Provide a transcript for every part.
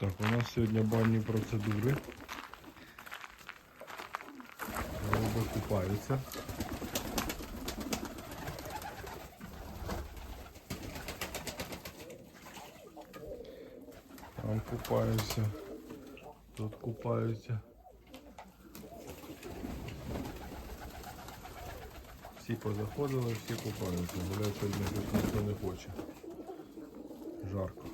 Так, у нас сьогодні банні процедури. Голуби купаються. Там купаються, тут купаються. Всі позаходили, всі купаються. Гуляти ніхто не хоче. Жарко.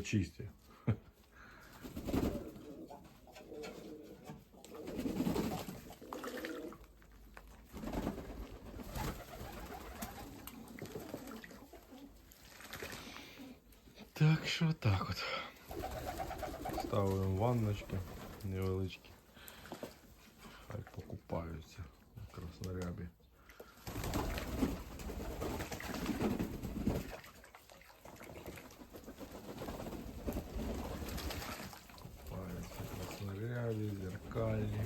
Но чисті. Так що так от. Ставимо ванночки невеличкі. Хай покупаються на краснорябі. Зеркальні.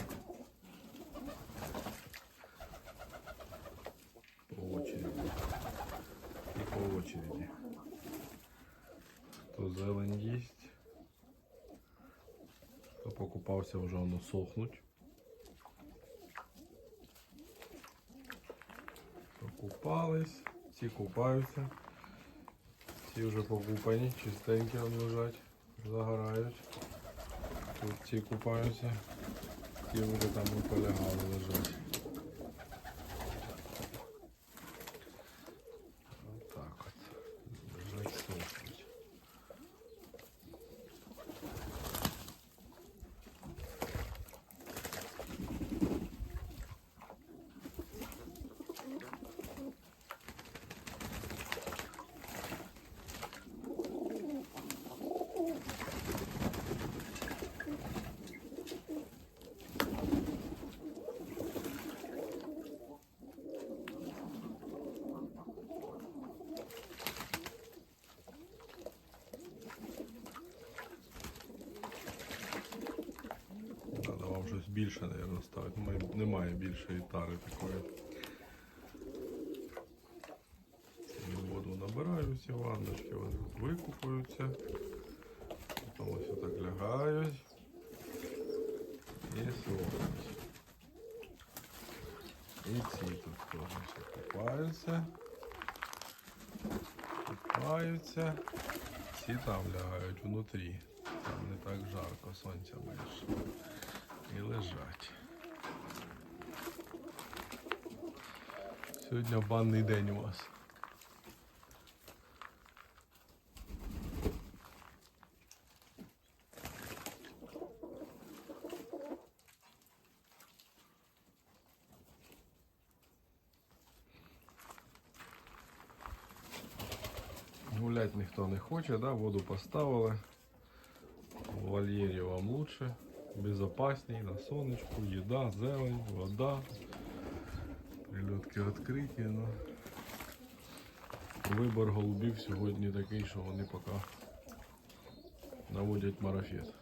По очереді. І по очереді. Хто зелень їсть, хто покупався, вже воно сохнуть. Покупались, всі купаються. Всі вже покупані, чистенькі лежать, загорають. Тут всі купаються, ті вже там і полягали лежать. Більше, мабуть, ставити. Немає, більшої тари такої. Воду набираю всі ванночки, вони викупаються. Потім ось так лягають. І сохнуть. І ці тут теж купаються. Купаються. Всі там лягають внутрі. Там не так жарко, сонця менше. І лежать. Сьогодні банний день у вас. Гулять ніхто не хоче, да? воду поставили. В вольєрі вам лучше, Безопасней, на сонечку, їда, зелень, вода. Прильотки відкриті. Ну. Вибор голубів сьогодні такий, що вони поки наводять марафет.